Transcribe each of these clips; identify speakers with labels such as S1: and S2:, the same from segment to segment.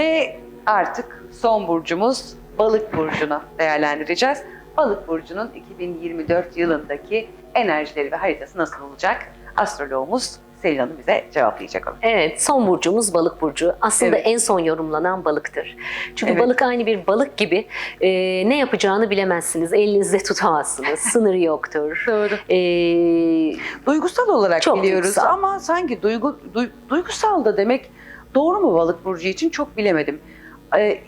S1: Ve artık son burcumuz balık burcunu değerlendireceğiz. Balık burcunun 2024 yılındaki enerjileri ve haritası nasıl olacak? Astroloğumuz Selin Hanım bize cevaplayacak onu.
S2: Evet, son burcumuz balık burcu. Aslında
S1: Evet.
S2: en son yorumlanan balıktır. Çünkü
S1: Evet.
S2: balık aynı bir balık gibi e, ne yapacağını bilemezsiniz, elinizde tutamazsınız, sınırı yoktur.
S1: Doğru.
S2: E,
S1: Duygusal olarak biliyoruz
S2: duygusal.
S1: ama sanki duygu, duy- duygusal da demek doğru mu balık burcu için çok bilemedim. Ee,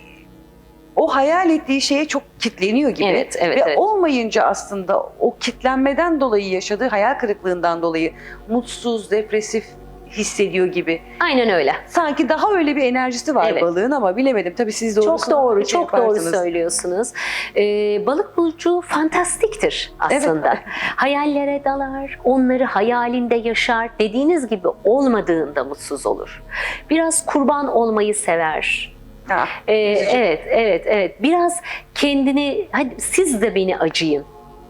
S1: o hayal ettiği şeye çok kitleniyor gibi.
S2: Evet, evet,
S1: Ve
S2: evet.
S1: olmayınca aslında o kitlenmeden dolayı yaşadığı hayal kırıklığından dolayı mutsuz, depresif hissediyor gibi.
S2: aynen öyle.
S1: Sanki daha öyle bir enerjisi var
S2: Evet.
S1: balığın ama bilemedim. Tabii siz doğrusunu
S2: Çok doğru,
S1: şey
S2: çok doğru söylüyorsunuz. Ee, balık burcu fantastiktir aslında.
S1: Evet.
S2: Hayallere dalar, onları hayalinde yaşar. Dediğiniz gibi olmadığında mutsuz olur. Biraz kurban olmayı sever.
S1: Ha,
S2: Ee, evet, evet, evet. Biraz kendini, hadi siz de beni acıyın.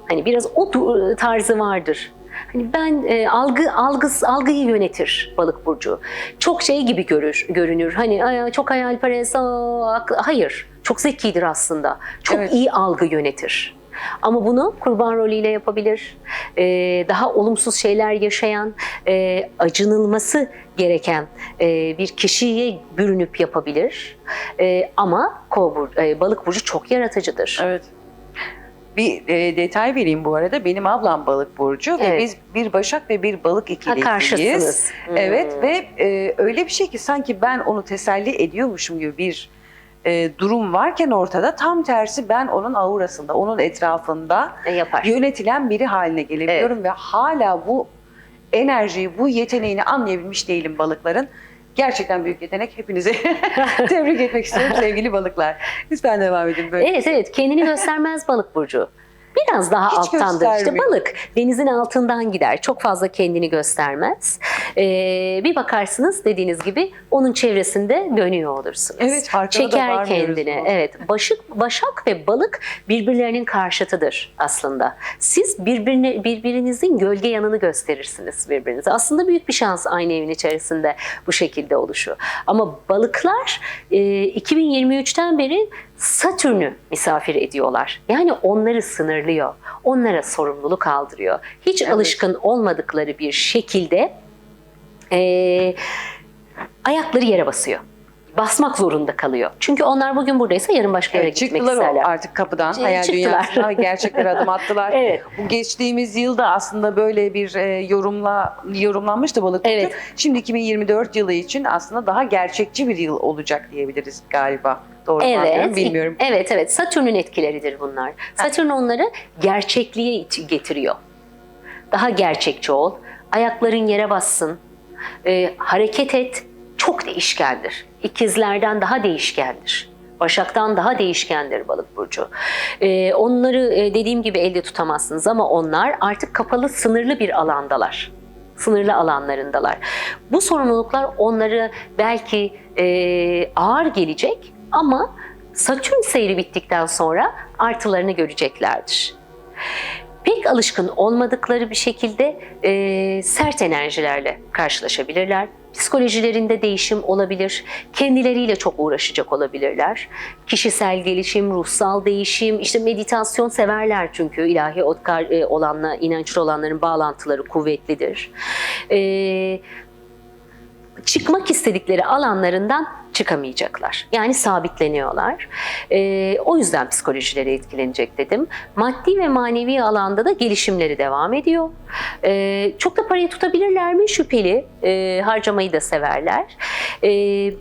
S2: Hani biraz o tarzı vardır. Hani ben e, algı algıs algıyı yönetir balık burcu. Çok şey gibi görür görünür. Hani "Ay, çok hayalperest. aa, Hayır. Çok zekidir aslında. Çok
S1: Evet.
S2: iyi algı yönetir. Ama bunu kurban rolüyle yapabilir. Ee, daha olumsuz şeyler yaşayan, e, acınılması gereken e, bir kişiye bürünüp yapabilir. E, ama bur- e, balık burcu çok yaratıcıdır.
S1: Evet. Bir e, detay vereyim bu arada. Benim ablam balık burcu ve
S2: Evet.
S1: biz bir başak ve bir balık
S2: Ha,
S1: ikilisiyiz.
S2: karşısınız. Hmm.
S1: Evet ve e, öyle bir şey ki sanki ben onu teselli ediyormuşum gibi bir e, durum varken ortada tam tersi ben onun aurasında, onun etrafında
S2: E, yapar.
S1: yönetilen biri haline gelebiliyorum ve hala bu enerjiyi, bu yeteneğini anlayabilmiş değilim balıkların. Gerçekten büyük yetenek. Hepinizi tebrik etmek istiyorum sevgili balıklar. Lütfen devam edin böyle.
S2: Evet evet kendini göstermez balık burcu. Biraz daha
S1: Hiç
S2: alttandır. İşte balık denizin altından gider. Çok fazla kendini göstermez. Ee, bir bakarsınız dediğiniz gibi onun çevresinde dönüyor olursunuz.
S1: Evet,
S2: Çeker kendini. Evet. Başık, başak ve balık birbirlerinin karşıtıdır aslında. Siz birbirine, birbirinizin gölge yanını gösterirsiniz birbirinize. Aslında büyük bir şans aynı evin içerisinde bu şekilde oluşu. Ama balıklar e, 2023'ten beri Satürn'ü misafir ediyorlar. Yani onları sınırlıyor. Onlara sorumluluk aldırıyor. Hiç
S1: Evet.
S2: alışkın olmadıkları bir şekilde e, ayakları yere basıyor. Basmak zorunda kalıyor. Çünkü onlar bugün buradaysa yarın başka yere
S1: Evet,
S2: gitmek
S1: çıktılar
S2: isterler.
S1: artık kapıdan,
S2: Şey,
S1: hayal
S2: çıktılar.
S1: dünyasına gerçeklere adım attılar.
S2: Evet.
S1: Bu geçtiğimiz yılda aslında böyle bir e, yorumla yorumlanmıştı balık.
S2: Evet.
S1: Şimdi 2024 yılı için aslında daha gerçekçi bir yıl olacak diyebiliriz galiba. Doğru mu anlıyorum
S2: Evet,
S1: bilmiyorum.
S2: Evet, evet. Satürn'ün etkileridir bunlar. Satürn onları gerçekliğe getiriyor. Daha gerçekçi ol, ayakların yere bassın, e, hareket et, çok değişkendir. İkizlerden daha değişkendir. Başaktan daha değişkendir balık burcu. E, onları e, dediğim gibi elde tutamazsınız ama onlar artık kapalı, sınırlı bir alandalar sınırlı alanlarındalar. Bu sorumluluklar onları belki e, ağır gelecek ama Satürn seyri bittikten sonra artılarını göreceklerdir. Pek alışkın olmadıkları bir şekilde e, sert enerjilerle karşılaşabilirler. Psikolojilerinde değişim olabilir. Kendileriyle çok uğraşacak olabilirler. Kişisel gelişim, ruhsal değişim, işte meditasyon severler çünkü ilahi otkar e, olanla, inançlı olanların bağlantıları kuvvetlidir. E, çıkmak istedikleri alanlarından çıkamayacaklar. Yani sabitleniyorlar. Ee, o yüzden psikolojileri etkilenecek dedim. Maddi ve manevi alanda da gelişimleri devam ediyor. Ee, çok da parayı tutabilirler mi? Şüpheli. Ee, harcamayı da severler. Ee,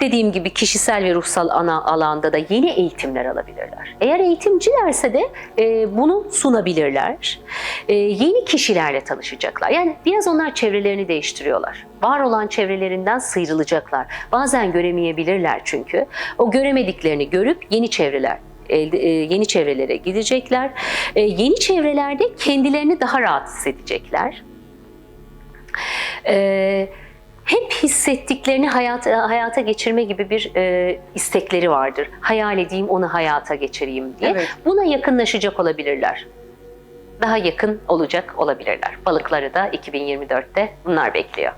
S2: Dediğim gibi kişisel ve ruhsal ana alanda da yeni eğitimler alabilirler. Eğer eğitimcilerse de e, bunu sunabilirler. E, yeni kişilerle tanışacaklar. Yani biraz onlar çevrelerini değiştiriyorlar. Var olan çevrelerinden sıyrılacaklar. Bazen göremeyebilirler çünkü. O göremediklerini görüp yeni çevreler e, yeni çevrelere gidecekler. E, yeni çevrelerde kendilerini daha rahat hissedecekler. E, hep hissettiklerini hayata, hayata geçirme gibi bir e, istekleri vardır. Hayal edeyim, onu hayata geçireyim diye.
S1: Evet.
S2: Buna yakınlaşacak olabilirler. Daha yakın olacak olabilirler. Balıkları da 2024'te bunlar bekliyor.